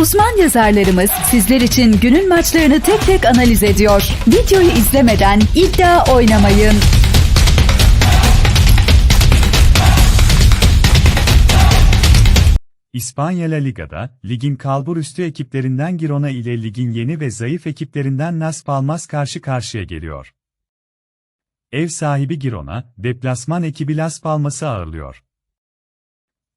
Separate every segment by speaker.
Speaker 1: Uzman yazarlarımız sizler için günün maçlarını tek tek analiz ediyor. Videoyu izlemeden iddia oynamayın.
Speaker 2: İspanya La Liga'da, ligin kalburüstü ekiplerinden Girona ile ligin yeni ve zayıf ekiplerinden Las Palmas karşı karşıya geliyor. Ev sahibi Girona, deplasman ekibi Las Palmas'ı ağırlıyor.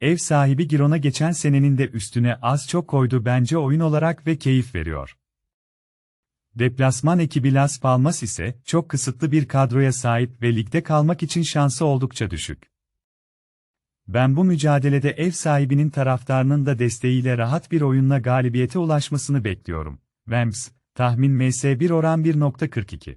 Speaker 2: Ev sahibi Girona geçen senenin de üstüne az çok koydu bence oyun olarak ve keyif veriyor. Deplasman ekibi Las Palmas ise çok kısıtlı bir kadroya sahip ve ligde kalmak için şansı oldukça düşük. Ben bu mücadelede ev sahibinin taraftarının da desteğiyle rahat bir oyunla galibiyete ulaşmasını bekliyorum. Vems, tahmin MS1 oran 1.42.